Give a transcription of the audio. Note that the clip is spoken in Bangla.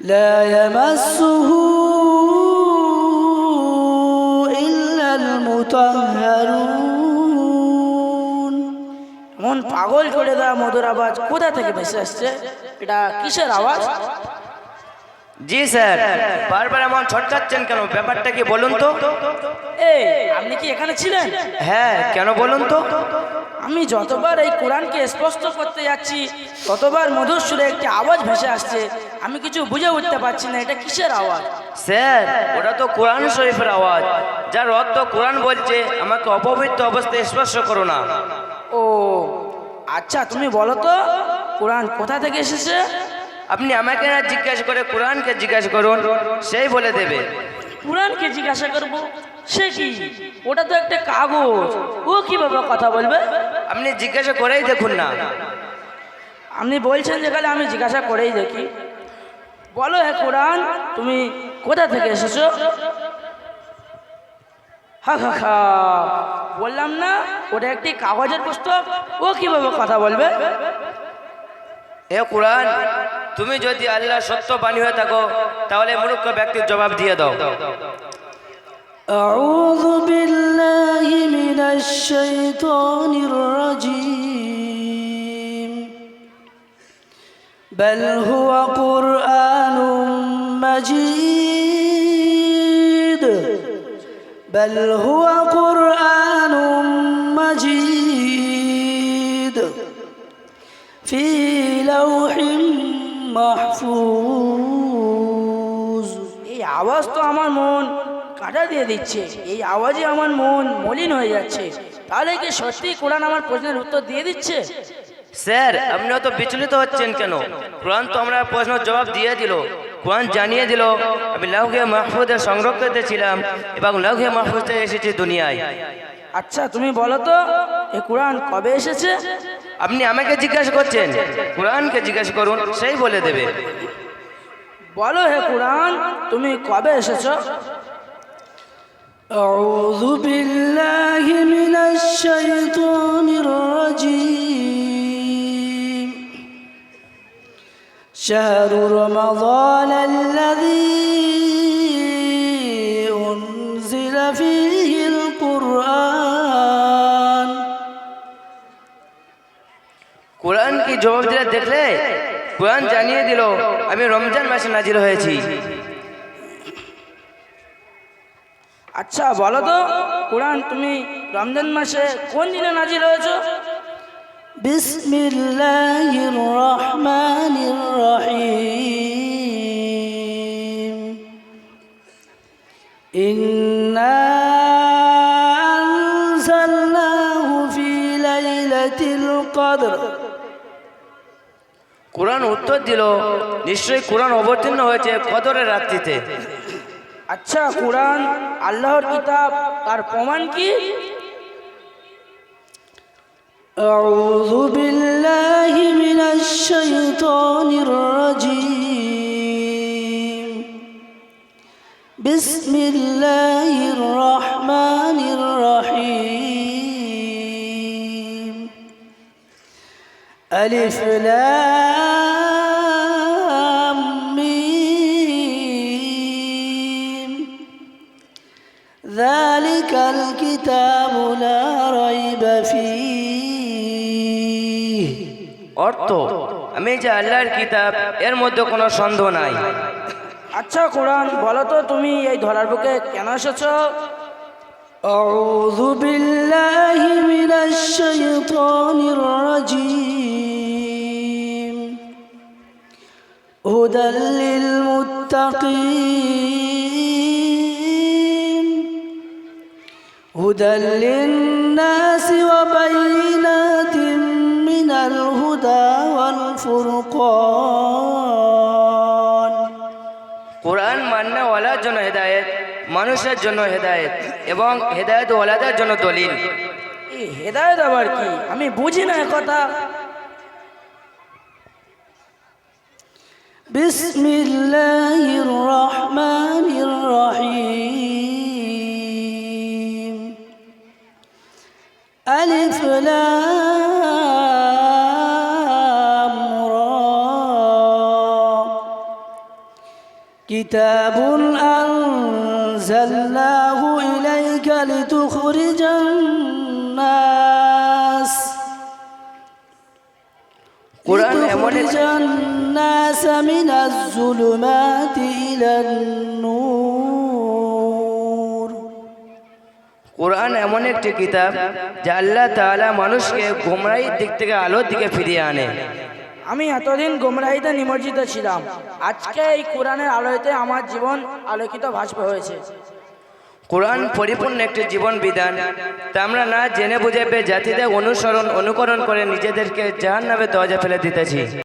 لا يمسه إلا المطهرون মন পাগল করে দেওয়া মধুর আওয়াজ কোথা থেকে ভেসে আসছে এটা কিসের আওয়াজ জি স্যার বারবার এমন ছটকাচ্ছেন কেন ব্যাপারটা কি বলুন তো এই আপনি কি এখানে ছিলেন হ্যাঁ কেন বলুন তো আমি যতবার এই কোরআনকে স্পষ্ট করতে যাচ্ছি ততবার মধুর সুরে একটি আওয়াজ ভেসে আসছে। আমি কিছু বুঝে উঠতে পারছি না এটা কিসের আওয়াজ? স্যার ওটা তো কোরআন শরীফের আওয়াজ। যার অর্থ কোরআন বলছে আমাকে অপবিত্র অবস্থায় স্পর্শ করো না। ও আচ্ছা তুমি বলো তো কোরআন কোথা থেকে এসেছে? আপনি আমাকে না জিজ্ঞাসা করে কোরআনকে জিজ্ঞাসা করুন সেই বলে দেবে। কোরআনকে জিজ্ঞাসা করব? সে কি? ওটা তো একটা কাগজ। ও কীভাবে কথা বলবে? আপনি জিজ্ঞাসা করেই দেখুন না আপনি বলছেন যে খালি আমি জিজ্ঞাসা করেই দেখি বলো হে কোরআন তুমি কোথা থেকে এসেছো হা হা হা বললাম না ওটা একটি কাগজের পুস্তক ও কিভাবে কথা বলবে হে কোরআন তুমি যদি আল্লাহ সত্য বাণী হয়ে থাকো তাহলে মূর্খ ব্যক্তির জবাব দিয়ে দাও أعوذ بالله من الشيطان الرجيم بل هو قرآن مجيد بل هو قرآن مجيد في لوح محفوظ এই আওয়াজ তো আমার মন কাটা দিয়ে দিচ্ছে। এই আওয়াজে আমার মন মলিন হয়ে যাচ্ছে। তাহলে কি সত্যি কোরআন আমার প্রশ্নের উত্তর দিয়ে দিচ্ছে? স্যার আপনি অত বিচলিত হচ্ছেন কেন? কোরআন তো আমরা প্রশ্নের জবাব দিয়ে দিল। কোরআন জানিয়ে দিল আমি লৌহে মাহফুজে সংরক্ষিত ছিলাম এবং লৌহে মাহফুজে এসেছি দুনিয়ায়। আচ্ছা তুমি বলো তো এই কোরআন কবে এসেছে? আপনি আমাকে জিজ্ঞাসা করছেন। কোরআনকে জিজ্ঞাসা করুন সেই বলে দেবে। বলো হে কোরআন তুমি কবে এসেছ? أعوذ بالله من الشيطان الرجيم شهر رمضان الذي أنزل فيه القرآن কোরআন কি জবাব দিলে দেখলে কোরআন জানিয়ে দিল আমি রমজান মাসে নাজির হয়েছি আচ্ছা বলো তো কোরআন তুমি রমজান মাসে কোন দিনে নাজির হয়েছো? বিসমিল্লাহির রহমানির রহিম ইন্না আনজালনাহু ফি লাইলাতিল কদর। কোরআন উত্তর দিল নিশ্চয়ই কোরআন অবতীর্ণ হয়েছে কদরের রাত্রিতে। আচ্ছা কোরআন আল্লাহর কিতাব তার প্রমাণ কি أعوذ بالله من الشيطان الرجيم بسم الله الرحمن الرحيم ألف لام ذلك الكتاب لا ريب فيه অর্থ আমি যে আল্লাহর কিতাব এর মধ্যে কোনো সন্দেহ নাই আচ্ছা কোরআন বলো তো তুমি এই ধরার বুকে কেন এসেছো أعوذ بالله من الشيطان الرجيم هدى للمتقين هدى للناس وبينات من الهدى والفرقان কোরআন মান্যওয়ালার জন্য হেদায়েত মানুষের জন্য হেদায়েত এবং হেদায়েত ওয়ালাদের জন্য দলিল এই হেদায়ত আবার কি আমি বুঝি না এ কথা বিসমিল্লাহির রহমানির لام را كتاب أنزلناه إليك لتخرج الناس لتخرج الناس من الظلمات إلى النور কোরআন এমন একটি কিতাব যা আল্লাহ তাআলা মানুষকে গোমরাহির দিক থেকে আলোর দিকে ফিরিয়ে আনে। আমি এতদিন গোমরাহিতে নিমজ্জিত ছিলাম। আজকে এই কোরআনের আলোতে আমার জীবন আলোকিত ভাসবে হয়েছে। কোরআন পরিপূর্ণ একটি জীবন বিধান। তা আমরা না জেনে বুঝে পেয়ে জাতিদের অনুসরণ অনুকরণ করে নিজেদেরকে জাহান নামে দরজা ফেলে দিতেছি।